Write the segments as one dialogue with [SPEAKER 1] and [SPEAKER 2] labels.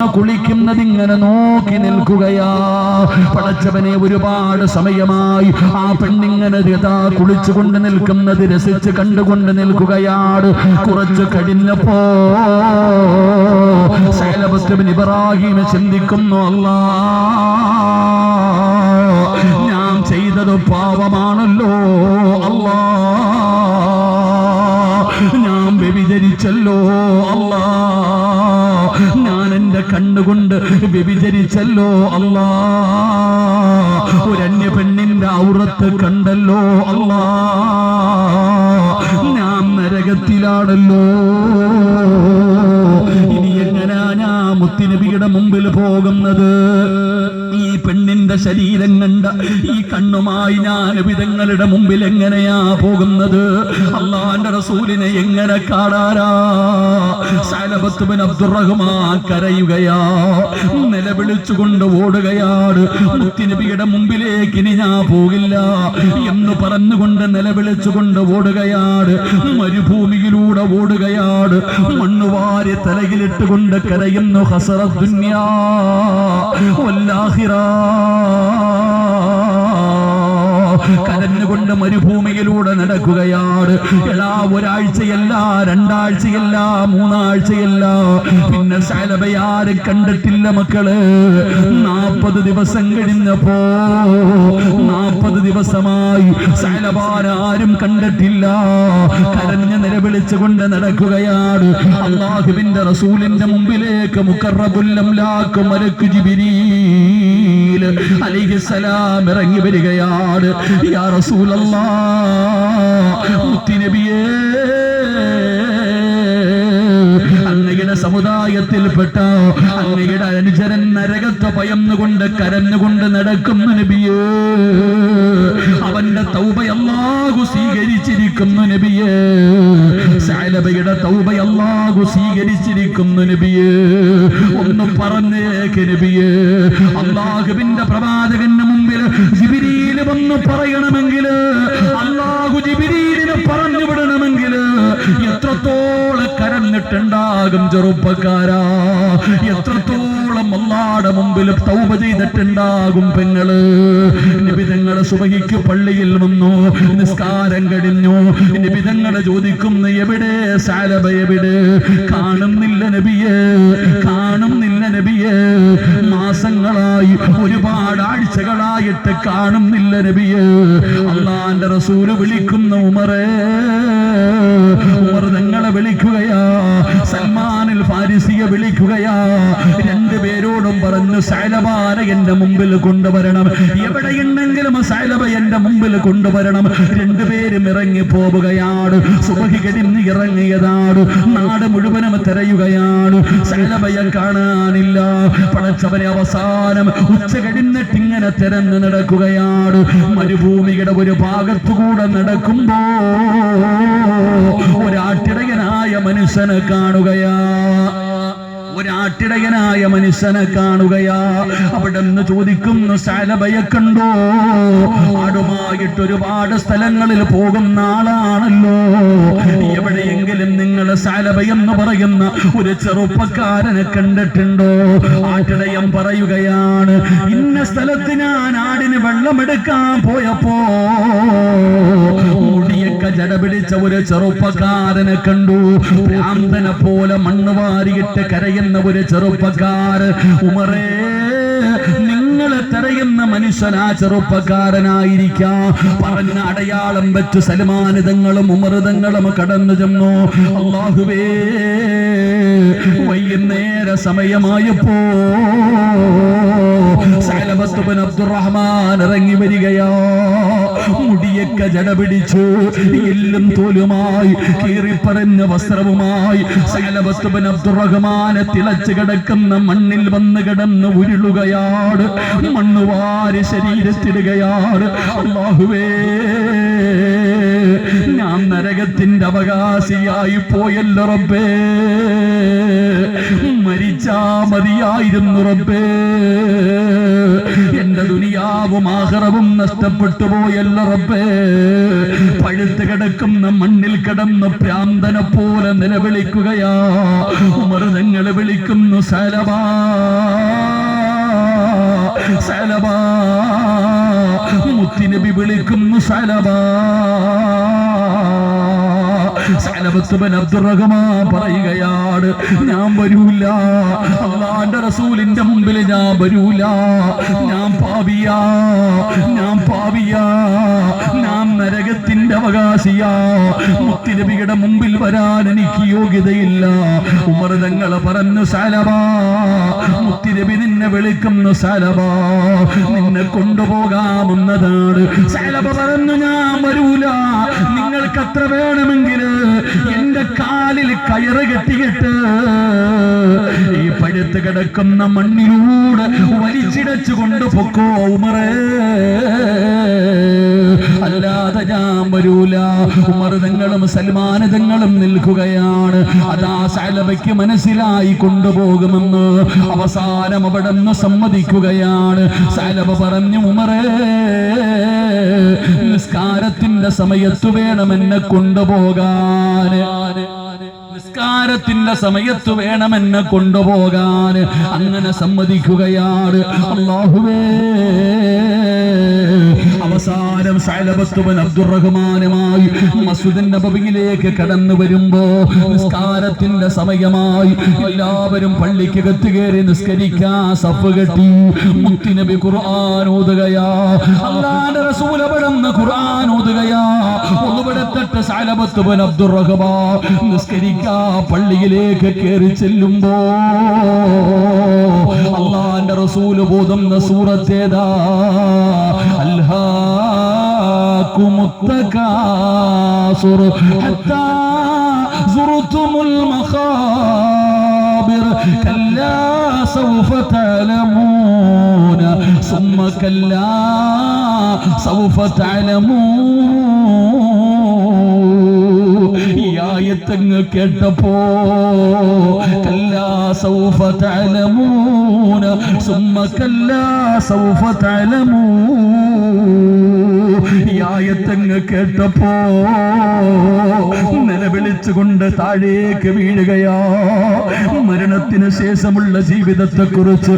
[SPEAKER 1] കുളിക്കുന്നത് ഇങ്ങനെ നോക്കി നിൽക്കുകയാ. പടച്ചവനെ ഒരുപാട് സമയമായി ആ പെണ്ണിങ്ങനെ ഇതാ കുളിച്ചുകൊണ്ട് നിൽക്കുന്നത് രസിച്ച് കണ്ടുകൊണ്ട് നിൽക്കുകയാണ്. കുറച്ച് കഴിഞ്ഞപ്പോ ശൈലഭസ്ലബിൻ ഇബ്രാഹിമെ ചിന്തിക്കുന്നു അല്ലാ ഞാൻ ചെയ്തത് പാപമാണല്ലോ അല്ലാ ഞാൻ വ്യഭിചരിച്ചല്ലോ അല്ലാ കണ്ണുകൊണ്ട് വ്യഭിചരിച്ചല്ലോ അല്ലാ. ഒരന്യ പെണ്ണിന്റെ ഔറത്ത് കണ്ടല്ലോ അല്ലാ. ഞാൻ നരകത്തിലാണല്ലോ. ഇനി എങ്ങനാ ഞാൻ മുത്തിനബിയുടെ മുമ്പിൽ പോകുന്നത്? ഈ പെണ്ണിന്റെ ശരീരം കണ്ട ഈ കണ്ണുമായി ഞാൻ വിധങ്ങളുടെ മുമ്പിൽ എങ്ങനെയാ പോകുന്നത്? അള്ളാന്റെ റസൂലിനെ എങ്ങനെ കാണാനാ? സൈലബത്തുബിൻ അബ്ദുറഹ്മാൻ കരയുകയാ. നിലവിളിച്ചുകൊണ്ട് ഓടുകയാണ്. മുത്തിനബിയുടെ മുമ്പിലേക്ക് ഇനി ഞാൻ പോകില്ല എന്ന് പറഞ്ഞുകൊണ്ട് നിലവിളിച്ചുകൊണ്ട് ഓടുകയാണ് മരുഭൂമിയിലൂടെ ഓടുകയാണ് മണ്ണുവാരി തലയിലിട്ടുകൊണ്ട് കരയുന്നു ഹസറ ദുന്യാ വല്ലാഹിറ. കരഞ്ഞുകൊണ്ട് മരുഭൂമിയിലൂടെ നടക്കുകയാണ്. എല്ലാ ഒരാഴ്ചയല്ല രണ്ടാഴ്ചയല്ല മൂന്നാഴ്ചയല്ല. പിന്നെ ശൈലബയാരും കണ്ടിട്ടില്ല മക്കൾ. നാപ്പത് ദിവസം കഴിഞ്ഞപ്പോ നാപ്പത് ദിവസമായി ശൈലബാൻ ആരും കണ്ടിട്ടില്ല. കരഞ്ഞ് നിലവിളിച്ചുകൊണ്ട് നടക്കുകയാണ്. അള്ളാഹുവിന്റെ റസൂലിന്റെ മുമ്പിലേക്ക് മുക്കറബുല്ലം മുക്കറബുല്ലംലാക്ക് മലക്ക് ജിബിരീൽ അലിഹിസലാം ഇറങ്ങി വരികയാണ്. യാ റസൂലല്ലാ മുത്തിനബിയേ സമുദായത്തിൽപ്പെട്ട അങ്ങയുടെ അനുചരൻ നരകത്ത് ഭയന്നുകൊണ്ട് കരഞ്ഞുകൊണ്ട് നടക്കുന്നു നബിയേ അവന്റെ തൗബ അല്ലാഹു സ്വീകരിച്ചിരിക്കുന്നു നബിയേ സാലബയുടെ തൗബ അല്ലാഹു സ്വീകരിച്ചിരിക്കുന്നു നബിയേ ഒന്ന് പറഞ്ഞേക്ക് നബിയേ അള്ളാഹുവിന്റെ പ്രവാചകന്റെ മുമ്പിൽ ജിബിരിയിൽ വന്ന് പറയണമെങ്കിൽ കരഞ്ഞിട്ടുണ്ടാകും ചെറുപ്പക്കാരാ. എത്രത്തോളം അള്ളാടെ മുമ്പിൽ തൗപ ചെയ്തിട്ടുണ്ടാകും പെങ്ങൾ. നിബിതങ്ങളെ സുബഹിക്ക് പള്ളിയിൽ വന്നു നിസ്കാരം കഴിഞ്ഞു. നിബിതങ്ങളെ ചോദിക്കുന്നു എവിടെ? സാലബ എവിടെ? കാണുന്നില്ല നബിയെ കാണുന്നില്ല നബിയെ. മാസങ്ങളായി ഒരുപാട് ആഴ്ചകളായിട്ട് കാണുന്നില്ല നബിയെ. അള്ളാന്റെ റസൂൽ വിളിക്കുന്ന ഉമറേ ഉമർ നിങ്ങളെ വിളിക്കുകയാ. ഫാരിസിയെ വിളിക്കുകയാ. രണ്ടുപേരോടും പറഞ്ഞു സൈലബാന എന്റെ മുമ്പിൽ കൊണ്ടുവരണം. എവിടെയുണ്ടെങ്കിലും സൈലബ എന്റെ മുമ്പിൽ കൊണ്ടുവരണം. രണ്ടുപേരും ഇറങ്ങി പോവുകയാണ്. സുബഹി കഴിഞ്ഞ് ഇറങ്ങിയതാണ്. നാട് മുഴുവനും തിരയുകയാണ്. സൈലബയെ കാണാനില്ല. പടച്ചവനെ അവസാനം ഉച്ച കഴിഞ്ഞിട്ട് ഇങ്ങനെ തിരഞ്ഞു നടക്കുകയാണ്. മരുഭൂമിയുടെ ഒരു ഭാഗത്തുകൂടെ നടക്കുമ്പോ ഒരാട്ടിടയനായ മനുഷ്യനെ കാണുകയാ. ഒരാട്ടിടയനായ മനുഷ്യനെ കാണുകയാ. അവിടെ നിന്ന് ചോദിക്കുന്നു സാലബയെ കണ്ടോ? ആടുമായിട്ട് ഒരുപാട് സ്ഥലങ്ങളിൽ പോകുന്ന ആളാണല്ലോ. എവിടെയെങ്കിലും നിങ്ങൾ എന്ന് പറയുന്ന ഒരു ചെറുപ്പക്കാരനെ കണ്ടിട്ടുണ്ടോ? ആട്ടിടയൻ പറയുകയാണ് ഇന്ന സ്ഥലത്ത് ഞാൻ ആടിന് വെള്ളമെടുക്കാൻ പോയപ്പോ മുടിയൊക്കെ ജട ഒരു ചെറുപ്പക്കാരനെ കണ്ടു. ഭ്രാന്തനെ പോലെ മണ്ണ് വാരിയിട്ട് കരയുന്ന ഒരു ചെറുപ്പക്കാർ ഉമറേ തെരയുന്ന മനുഷ്യനാ ചെറുപ്പക്കാരനായിരിക്കാം. പറഞ്ഞ അടയാളം വെച്ച് സൽമാനിതങ്ങളും ഉമൃതങ്ങളും കടന്നു ചെന്നു. അള്ളാഹുവേ വൈകുന്നേര സമയമായപ്പോ സൈലബത്തുബൻ അബ്ദുറഹ്മാൻ ഇറങ്ങി വരികയാ. മുടിയൊക്കെ ജട പിടിച്ചു എല്ലും തോലുമായി കീറിപ്പറഞ്ഞ വസ്ത്രവുമായി സകലവസ്തുപൻ അബ്ദുറഹ്മാനെ തിളച്ചു കിടക്കുന്ന മണ്ണിൽ വന്ന് കിടന്ന് ഉരുളുകയാണ് മണ്ണുവാരി ശരീരത്തിടുകയാണ്. അള്ളാഹുവേ ഞാൻ നരകത്തിന്റെ അവകാശിയായി പോയല്ലോ റബ്ബേ. മരിച്ചാ മതിയായിരുന്നു റബ്ബേ. എന്റെ ദുനിയാവും ആഹ്റവും നഷ്ടപ്പെട്ടു പോയല്ലോ റബ്ബേ. പഴുത്ത് കിടക്കുന്ന മണ്ണിൽ കിടന്ന് പ്രാന്തനെ പോലെ നിലവിളിക്കുകയാ. ഉമർ നിങ്ങൾ വിളിക്കുന്നു സലവാ. സലവാ. മുത്തിനബി വിളിക്കുന്നു സലവാ. സലബത്തുബൻ അബ്ദുറഹ്മാൻ ഞാൻ വരൂല. അള്ളാന്റെ റസൂലിന്റെ മുമ്പിൽ ഞാൻ വരൂല. ഞാൻ പാവിയാ. ഞാൻ പാവിയാ. ഞാൻ നരകത്തിന്റെ അവകാശിയാ. മുത്തിനബിയുടെ മുമ്പിൽ വരാൻ എനിക്ക് യോഗ്യതയില്ല. ഉമർ പറഞ്ഞു സാലബാ മുത്തിരവി നിന്നെ വിളിക്കുന്നു സലവാ. നിന്നെ കൊണ്ടുപോകാമെന്നതാണ് സലവ പറഞ്ഞു ഞാൻ വരൂല. നിങ്ങൾക്ക് അത്ര വേണമെങ്കിൽ എന്റെ കാലിൽ കയറ് കെട്ടിയിട്ട് ഈ പഴുത്ത് കിടക്കുന്ന മണ്ണിലൂടെ വലിച്ചിടച്ചു കൊണ്ട് പൊക്കോ ഉമറേ. അല്ലാതെ ഞാൻ വരൂല. ഉമർ തങ്ങളും സൽമാന തങ്ങളും നിൽക്കുകയാണ്. അതാ സലബയ്ക്ക് മനസ്സിലായി കൊണ്ടുപോകുമെന്ന് അവസാനം അവിടെ നിന്ന് സമ്മതിക്കുകയാണ്. സലബ പറഞ്ഞു ഉമറേ നിസ്കാരത്തിന്റെ സമയത്ത് വേണം എന്നെ കൊണ്ടുപോകാൻ. നിസ്കാരത്തിന്റെ സമയത്ത് വേണം എന്നെ കൊണ്ടുപോകാൻ. അങ്ങനെ സമ്മതിക്കുകയാണ്. അള്ളാഹുവേ. കടന്നു വരുമ്പോ നിസ്കാരത്തിന്റെ സമയമായി എല്ലാവരും പള്ളിക്കകത്ത് കയറി നിസ്കരിക്കാൻ സഫ് കെട്ടി. മുത്തിനബി ഖുർആൻ ഓതുകയാ. അല്ലാന്റെ റസൂൽ ഖുർആൻ നിസ്കരിക്കാ പള്ളിയിലേക്ക് കയറി ചെല്ലുമ്പോ അള്ളാന്റെ റസൂൽ ബോധം സൂറത്തേതാ. ألهاكم التكاثر حتى زرتم المخابر كلا سوف تعلمون. ثم كلا سوف تعلمون. ആയത്തങ്ങ് കേട്ടപ്പോ കല്ലാ സൗഫ തഅലമൂന സുമ്മ കല്ലാ സൗഫ കേട്ടപ്പോ നിലവിളിച്ചുകൊണ്ട് താഴേക്ക് വീഴുകയാ. മരണത്തിന് ശേഷമുള്ള ജീവിതത്തെ കുറിച്ച്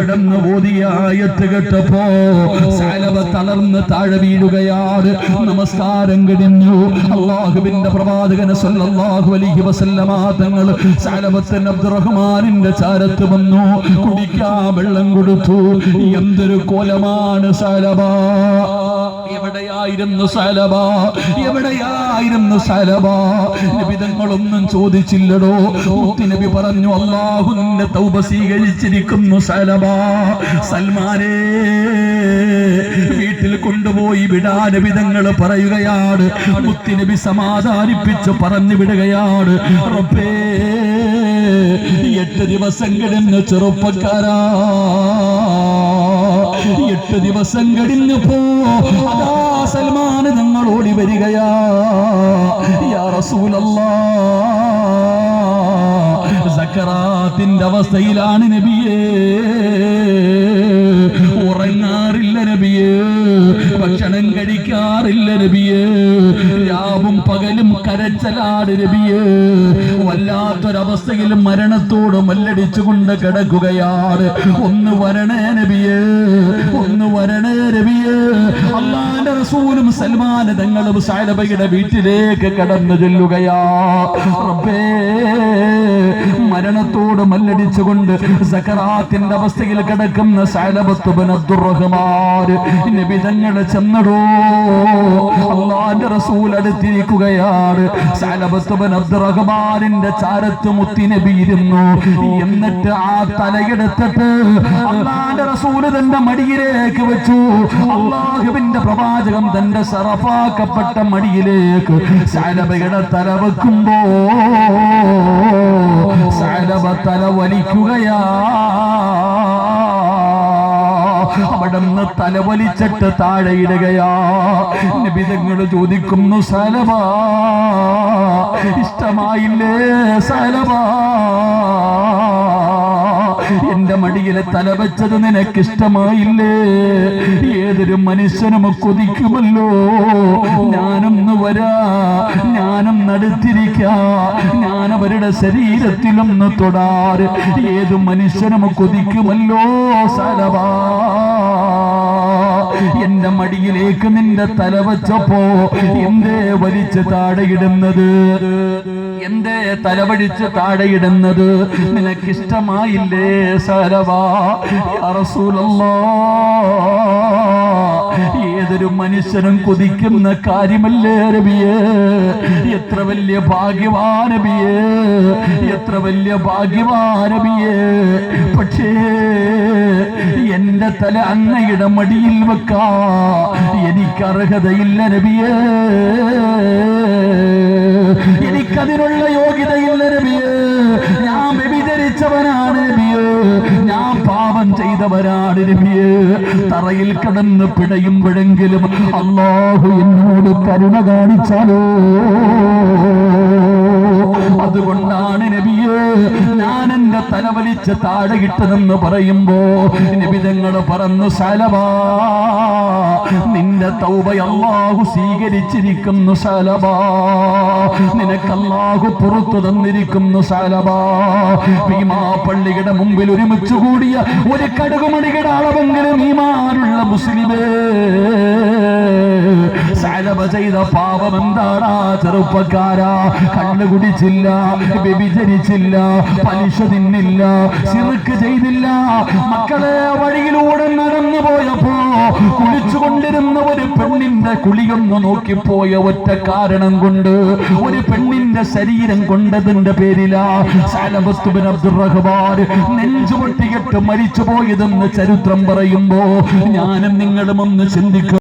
[SPEAKER 1] അല്ലാഹുവേ ഓതിയായത്ത് കേട്ടപ്പോ സലവ തളർന്ന് താഴെ വീഴുകയാണ്. നമസ്കാരം കഴിഞ്ഞു. അള്ളാഹുവിന്റെ പ്രവാചകന് സല്ലല്ലാഹു അലൈഹി വസല്ലമ തങ്ങൾ സലവത്തൻ അബ്ദുറഹ്മാനിന്റെ ചാരത്ത് വന്നു. കുടിക്കാൻ വെള്ളം കൊടുത്തു. എന്തൊരു കോലമാണ് സലബ എവിടെയായിരുന്നു സലബ എവിടെയായിരുന്നു സലബ നബിതങ്ങളൊന്നും ചോദിച്ചില്ലടോ. നബി പറഞ്ഞു അള്ളാഹു നിന്നെ തൗബ സ്വീകരിച്ചിരിക്കുന്നു സലബ സൽമാനെ വീട്ടിൽ കൊണ്ടുപോയി വിടാൻ വിധങ്ങൾ പറയുകയാണ്. മുത്തിനബി സമാധാനിപ്പിച്ച് പറഞ്ഞു വിടുകയാണ്. റബ്ബേ എട്ട് ദിവസം കഴിഞ്ഞ് ചെറുപ്പക്കാരാ. എട്ട് ദിവസം കഴിഞ്ഞപ്പോ അതാ സൽമാൻ ഞങ്ങൾ ഓടി വരികയാ. യാ റസൂലല്ലാ. സക്കറാത്തിന്റെ അവസ്ഥയിലാണ് നബിയേ. ഉറങ്ങാറില്ല നബിയേ. ഭക്ഷണം കഴിക്കാറില്ല നബിയേ. രാവും പകലും കരച്ചലാട് നബിയേ. വല്ലാത്തൊരവസ്ഥയിൽ മരണത്തോട് മല്ലടിച്ചുകൊണ്ട് കിടക്കുകയാണ്. ഒന്ന് വരണേ നബിയേ. ഒന്ന് വരണേ നബിയേ. അള്ളാന്റെ റസൂലും സൽമാൻ തങ്ങളും സാലബയുടെ വീട്ടിലേക്ക് കടന്നു ചെല്ലുകയാ. റബ്ബേ മരണത്തോട് മല്ലടിച്ചുകൊണ്ട് സക്കറാത്തിന്റെ അവസ്ഥയിൽ കിടക്കുന്ന സാലബത്തുബൻ അബ്ദുറഹ്മാൻ നബി തങ്ങളെ ചെന്നടോ. അള്ളാന്റെ റസൂൽ അടുത്തിരിക്കുകയാണ്. സാലബത്തുബൻ അബ്ദുറഹ്മാനിന്റെ ചാരത്ത് മുത്തി നബി ഇരുന്നു. എന്നിട്ട് ആ തലയെടുത്തിട്ട് അള്ളാന്റെ റസൂൽ തന്റെ മടിയിലേക്ക് വെച്ചു. അള്ളാഹുവിന്റെ പ്രവാചകം തന്റെ സറഫാക്കപ്പെട്ട മടിയിലേക്ക് സാലബയുടെ തല വെക്കുമ്പോ സലബ തല വലിക്കുകയാ. അവിടുന്ന് തലവലിച്ചിട്ട് താഴെ ഇടുകയാ. നിബിതങ്ങൾ ചോദിക്കുന്നു സലമാ ഇഷ്ടമായില്ലേ സലമാ എന്റെ മടിയിലെ തല വെച്ചത് നിനക്കിഷ്ടമായില്ലേ? ഏതൊരു മനുഷ്യനും കൊതിക്കുമല്ലോ. ഞാനൊന്ന് വരാ ഞാനും നടുത്തിരിക്കാ ഞാൻ അവരുടെ ശരീരത്തിലൊന്ന് തൊടാറ്. ഏത് മനുഷ്യനും കൊതിക്കുമല്ലോ സലവാ. എന്റെ മടിയിലേക്ക് നിന്റെ തല വച്ചപ്പോ എന്തേ വലിച്ച് താഴെയിടുന്നത്? എന്തേ തലവഴിച്ച് താഴെയിടുന്നത്? നിനക്കിഷ്ടമായില്ലേ സരവാ? അറസൂലല്ലോ റസൂലല്ലാ. ഏതൊരു മനുഷ്യനും കൊതിക്കുന്ന കാര്യമല്ലേ രബിയേ എത്ര വലിയ ഭാഗ്യവാനബിയേ എത്ര വലിയ ഭാഗ്യവാനബിയേ പക്ഷേ എന്റെ തല അങ്ങയുടെ മടിയിൽ വെക്കാ. എനിക്ക് അർഹതയില്ല എനിക്കതിനുള്ള യോഗ്യതയില്ല നബിയേ ഞാൻ വ്യഭിചരിച്ചവനാണ് ചെയ്തവരാണ് നബിയെ തറയിൽ കിടന്ന് പിടയുമ്പോഴെങ്കിലും അള്ളാഹു എന്നോട് കരുണ കാണിച്ചാലോ? അതുകൊണ്ടാണ് ഞാൻ എന്റെ തലവലിച്ച് താഴെ കിട്ടുമെന്ന് പറയുമ്പോ നിബിതങ്ങൾ പറന്നു സലവാ നിന്റെ തൗബ സ്വീകരിച്ചിരിക്കുന്നു സലവാ. നിനക്കല്ലാഹു പുറത്തു തന്നിരിക്കുന്നു സലവാ. ഭീമാ പള്ളിയുടെ മുമ്പിൽ ഒരുമിച്ച് കൂടിയ ഒരു കടുകുമണിയുടെ അളവെങ്കിലും ഈമാനുള്ള മുസ്ലിമേ. സലവ ചെയ്ത പാപം എന്താടാ ചെറുപ്പക്കാരാ. കണ്ണു കുടിച്ചില്ല വ്യഭിചരിച്ചില്ല പലിശ തിന്നില്ല സിറുക്ക് ചെയ്തില്ല. മക്കളെ വഴിയിലൂടെ നടന്നു പോയപ്പോ കുളിച്ചുകൊണ്ടിരുന്ന ഒരു പെണ്ണിന്റെ കുളിയൊന്ന് നോക്കിപ്പോയ ഒറ്റ കാരണം കൊണ്ട് ഒരു പെണ്ണിന്റെ ശരീരം കൊണ്ടതിന്റെ പേരിലാ സാലബസ്തുബിൻ മരിച്ചു പോയതെന്ന് ചരിത്രം പറയുമ്പോ ഞാനും നിങ്ങളും ഒന്ന് ചിന്തിക്കും.